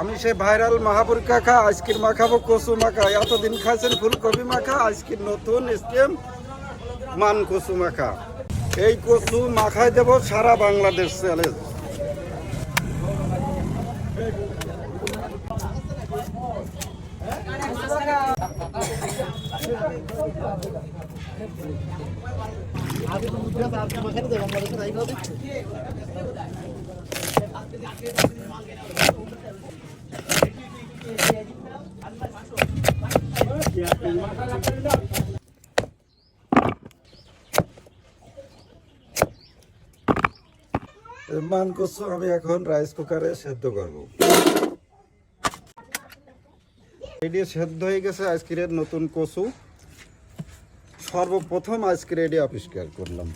আমি সে ভাইরাল মাহাপুর কাকা আজকের মাখাবো, কচু মাখা। এতদিন খাইছেন ফুলকপি মাখা আজকের নতুন স্টেম, মান কচু মাখা। এই কচু মাখায় দেব সারা বাংলাদেশ চ্যালেঞ্জ। এই মান কচু আমি এখন রাইস কুকারে সেদ্ধ করব। এটি সেদ্ধ হয়ে গেছে আজকের নতুন কচু। সর্বপ্রথম এটি আবিষ্কার করলাম।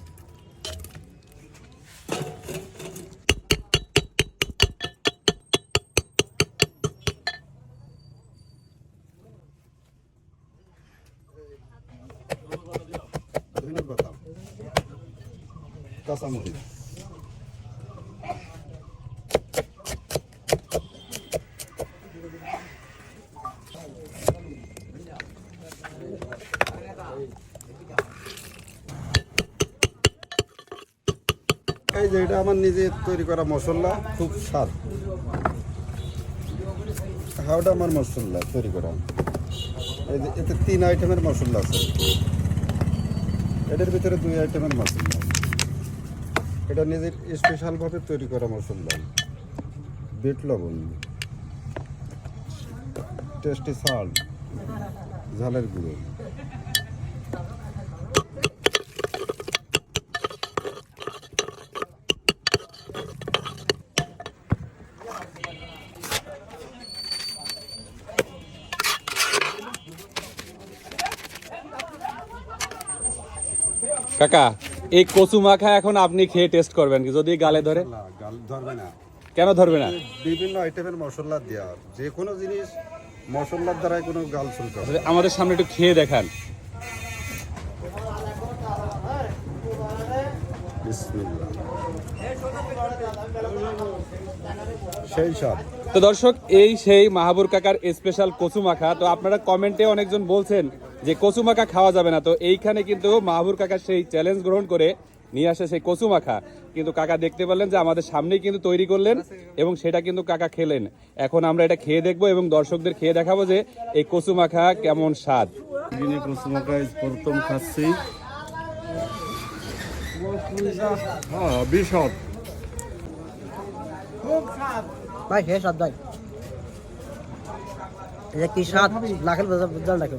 এই যে এটা আমার নিজের তৈরি করা মশলা, খুব স্বাদ। হাওটা আমার মশলা তৈরি করা। এই যে এতে তিন আইটেমের মশলা আছে। এটার ভিতরে দুই আইটেমের মশলা এটা নিজের স্পেশালভাবে তৈরি করা মশলা বিট লবণ, টেস্টি সাল্ট ঝালের গুঁড়ো। কাকা এই কচু মাখা এখন আপনি খেয়ে টেস্ট করবেন কি? যদি গালে ধরে? ধরবে না। কেন ধরবে না? বিভিন্ন আইটেমের মশলা দেওয়া। যে কোনো জিনিস মশলার দ্বারাই কোনো গাল শুনতে হবে আমাদের সামনে একটু খেয়ে দেখান। বিসমিল্লাহ। সেই সব। তো দর্শক এই সেই মাহাবুর কাকার স্পেশাল কচু মাখা তো আপনারা কমেন্টে অনেকজন বলছেন যে কচু মাখা খাওয়া যাবে না তো এইখানে কিন্তু মাহাবুর কাকা সেই চ্যালেঞ্জ গ্রহণ করে নিয়ে আসে সেই কচু মাখা। কিন্তু কাকা দেখতে পারলেন যে আমাদের সামনেই কিন্তু তৈরি করলেন এবং সেটা কিন্তু কাকা খেলেন। এখন আমরা এটা খেয়ে দেখব এবং দর্শকদের খেয়ে দেখাবো যে এই কচু মাখা কেমন স্বাদ। দিনে কচুমাকা প্রথম খাচ্ছি। হ্যাঁ বিশদ। ভাই শেষ সাত ভাই। এটা কি সাত? লাখের জল রাখো